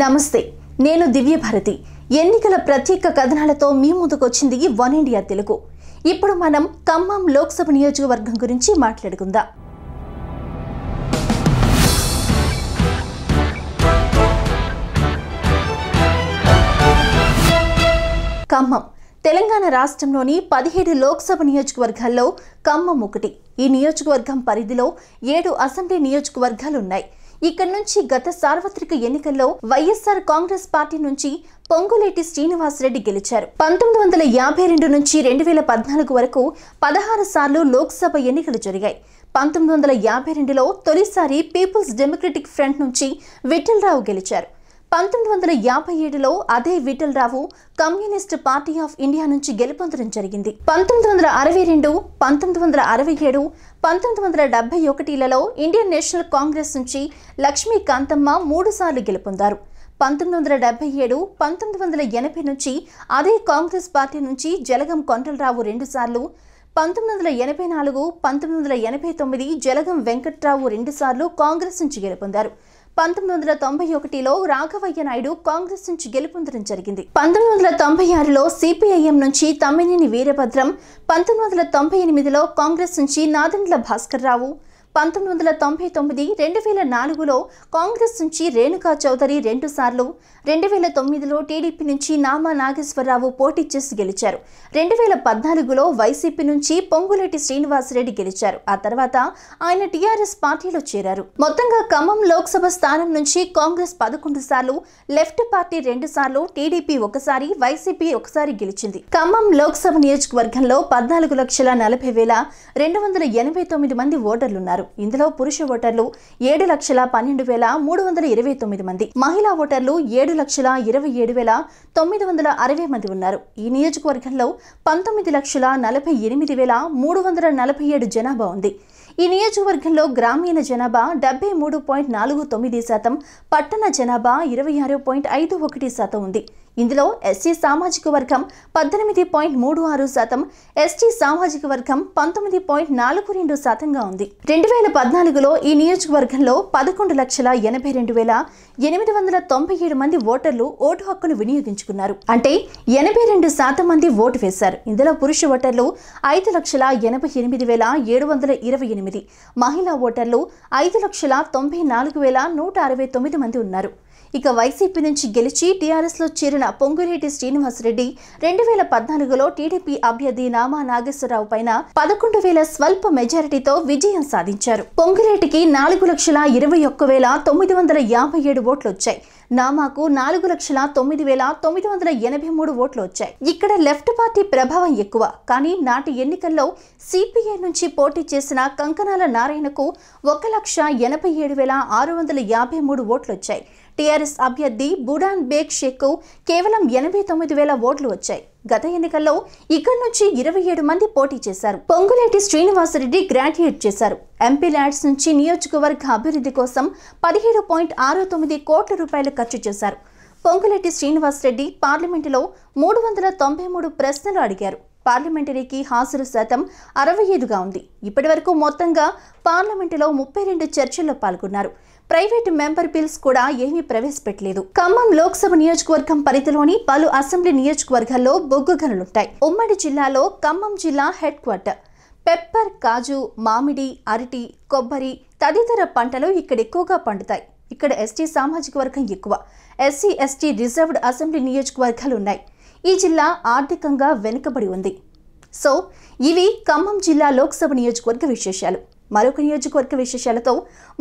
నమస్తే నేను దివ్య భారతి ఎన్నికల ప్రత్యేక కథనాలతో మీ ముందుకొచ్చింది వన్ ఇండియా తెలుగు. ఇప్పుడు మనం ఖమ్మం లోక్సభ నియోజకవర్గం గురించి మాట్లాడుకుందాం. ఖమ్మం తెలంగాణ రాష్ట్రంలోని పదిహేడు లోక్సభ నియోజకవర్గాల్లో ఖమ్మం ఒకటి. ఈ నియోజకవర్గం పరిధిలో ఏడు అసెంబ్లీ నియోజకవర్గాలు ఉన్నాయి ఇక్కడ నుంచి గత సార్వత్రిక ఎన్నికల్లో వైఎస్ఆర్ కాంగ్రెస్ పార్టీ నుంచి పొంగులేటి శ్రీనివాసరెడ్డి గెలిచారు. పంతొమ్మిది వందల యాభై రెండు నుంచి రెండు వేల పద్నాలుగు వరకు పదహారు సార్లు లోక్సభ ఎన్నికలు జరిగాయి. పంతొమ్మిది వందల యాభై రెండులో తొలిసారి పీపుల్స్ డెమోక్రటిక్ ఫ్రంట్ నుంచి విఠలరావు గెలిచారు. పంతొమ్మిది వందల యాభై ఏడులో అదే Vithalrao communist party of India నుంచి గెలుపొందడం జరిగింది. పంతొమ్మిది వందల అరవై రెండు పంతొమ్మిది వందల అరవై ఏడు పంతొమ్మిది వందల డెబ్బై ఒకటిలలో ఇండియన్ నేషనల్ కాంగ్రెస్ నుంచి లక్ష్మీ కాంతమ్మ మూడుసార్లు గెలుపొందారు. పంతొమ్మిది వందల డెబ్బై ఏడు పంతొమ్మిది వందల ఎనభై నుంచి అదే కాంగ్రెస్ పార్టీ నుంచి జలగం కొండలరావు రెండుసార్లు పంతొమ్మిది వందల ఎనభై నాలుగు పంతొమ్మిది వందల ఎనభై తొమ్మిది జలగం వెంకట్రావు రెండుసార్లు కాంగ్రెస్ నుంచి గెలుపొందారు. పంతొమ్మిది వందల తొంభై ఒకటిలో రాఘవయ్య నాయుడు కాంగ్రెస్ నుంచి గెలుపొందడం జరిగింది. పంతొమ్మిది వందల తొంభై ఆరులో సిపిఐఎం నుంచి తమ్మినేని వీరభద్రం పంతొమ్మిది వందల తొంభై ఎనిమిదిలో కాంగ్రెస్ నుంచి నాదెండ్ల భాస్కర్ రావు పంతొమ్మిది వందల తొంభై తొమ్మిది రెండు వేల నాలుగులో కాంగ్రెస్ నుంచి రేణుకా చౌదరి రెండు సార్లు రెండు వేల తొమ్మిదిలో టీడీపీ నుంచి నామా నాగేశ్వరరావు పోటీ చేసి గెలిచారు. రెండు వేల పద్నాలుగులో వైసీపీ నుంచి పొంగులేటి శ్రీనివాసరెడ్డి గెలిచారు. ఆ తర్వాత ఆయన టీఆర్ఎస్ పార్టీలో చేరారు. మొత్తంగా ఖమ్మం లోక్సభ స్థానం నుంచి కాంగ్రెస్ పదకొండు సార్లు లెఫ్ట్ పార్టీ రెండు సార్లు టీడీపీ ఒకసారి వైసీపీ ఒకసారి గెలిచింది. ఖమ్మం లోక్సభ నియోజకవర్గంలో పద్నాలుగు లక్షల నలభై వేల రెండు వందల ఎనభై తొమ్మిది మంది ఓటర్లున్నారు. ఇందులో పురుష ఓటర్లు ఏడు లక్షల పన్నెండు వేల మూడు వందల ఇరవై తొమ్మిది మంది మహిళా ఓటర్లు ఏడు లక్షల ఇరవై ఏడు వేల తొమ్మిది వందల అరవై మంది ఉన్నారు. ఈ నియోజకవర్గంలో పంతొమ్మిది లక్షల నలభై ఎనిమిది వేల మూడు వందల నలభై ఏడు జనాభా ఉంది. ఈ నియోజకవర్గంలో గ్రామీణ జనాభా డెబ్బై మూడు పాయింట్ నాలుగు తొమ్మిది శాతం పట్టణ జనాభా ఇరవై ఆరు పాయింట్ ఐదు ఒకటి శాతం ఉంది. ఇందులో ఎస్సీ సామాజిక వర్గం పద్దెనిమిది పాయింట్ మూడు ఆరు శాతం ఎస్టీ సామాజిక వర్గం పంతొమ్మిది పాయింట్ నాలుగు రెండు శాతంగా ఉంది. రెండు వేల పద్నాలుగులో ఈ నియోజకవర్గంలో పదకొండు లక్షల ఎనభై రెండు వేల ఎనిమిది వందల తొంభై ఏడు మంది ఓటర్లు ఓటు హక్కును వినియోగించుకున్నారు. అంటే ఎనభై రెండు శాతం మంది ఓటు వేశారు. ఇందులో పురుష ఓటర్లు ఐదు లక్షల ఎనభై ఎనిమిది వేల ఏడు వందల ఇరవై ఎనిమిది మహిళా ఓటర్లు ఐదు లక్షల తొంభై నాలుగు వేల నూట అరవై తొమ్మిది మంది ఉన్నారు. ఇక వైసీపీ నుంచి గెలిచి టీఆర్ఎస్లో చేరిన పొంగులేటి శ్రీనివాసరెడ్డి రెండు వేల పద్నాలుగులో టీడీపీ అభ్యర్థి నామా నాగేశ్వరరావు పైన పదకొండు వేల స్వల్ప మెజారిటీతో విజయం సాధించారు. పొంగులేటికి నాలుగు లక్షల ఇరవై ఒక్క వేల తొమ్మిది వందల యాభై ఏడు ఓట్లు వచ్చాయి నామాకు నాలుగు లక్షల తొమ్మిది వేల తొమ్మిది వందల ఎనభై మూడు ఓట్లు వచ్చాయి ఇక్కడ లెఫ్ట్ పార్టీ ప్రభావం ఎక్కువ. కానీ నాటి ఎన్నికల్లో సిపిఐ నుంచి పోటీ చేసిన కంకనాల నారాయణకు ఒక లక్ష ఎనభై ఏడు వేల ఆరు వందల యాభై మూడు ఓట్లు వచ్చాయి టీఆర్ఎస్ అభ్యర్థి బుడాన్ బేగ్ షేక్ కేవలం ఎనభై తొమ్మిది వేల ఓట్లు వచ్చాయి. గత ఎన్నికల్లో ఇక్కడి నుంచి ఇరవై ఏడు మంది పోటీ చేశారు. పొంగులేటి శ్రీనివాసరెడ్డి గ్రాడ్యుయేట్ చేశారు. ఎంపీ ల్యాడ్స్ నుంచి నియోజకవర్గ అభివృద్ధి కోసం పదిహేడు పాయింట్ ఆరు తొమ్మిది కోట్ల రూపాయలు ఖర్చు చేశారు. పొంగులేటి శ్రీనివాసరెడ్డి పార్లమెంటులో మూడు వందల తొంభై మూడు ప్రశ్నలు అడిగారు. పార్లమెంటరీకి హాజరు శాతం అరవై ఐదుగా ఉంది. ఇప్పటివరకు మొత్తంగా పార్లమెంటులో ముప్పై రెండు చర్చల్లో పాల్గొన్నారు. ప్రైవేటు మెంబర్ బిల్స్ కూడా ఏమీ ప్రవేశపెట్టలేదు. ఖమ్మం లోక్సభ నియోజకవర్గం పరిధిలోని పలు అసెంబ్లీ నియోజకవర్గాల్లో బొగ్గు గనులుంటాయి. ఉమ్మడి జిల్లాలో ఖమ్మం జిల్లా హెడ్ క్వార్టర్. పెప్పర్ కాజు మామిడి అరటి కొబ్బరి తదితర పంటలు ఇక్కడ ఎక్కువగా పండుతాయి. ఇక్కడ ఎస్టీ సామాజిక వర్గం ఎక్కువ. ఎస్సీ ఎస్టీ రిజర్వ్డ్ అసెంబ్లీ నియోజకవర్గాలు ఉన్నాయి ఈ జిల్లా ఆర్థికంగా వెనుకబడి ఉంది. సో ఇవి ఖమ్మం జిల్లా లోక్సభ నియోజకవర్గ విశేషాలు. మరొక నియోజకవర్గ విశేషాలతో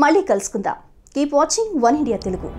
మళ్ళీ కలుసుకుందాం. Keep watching one India Telugu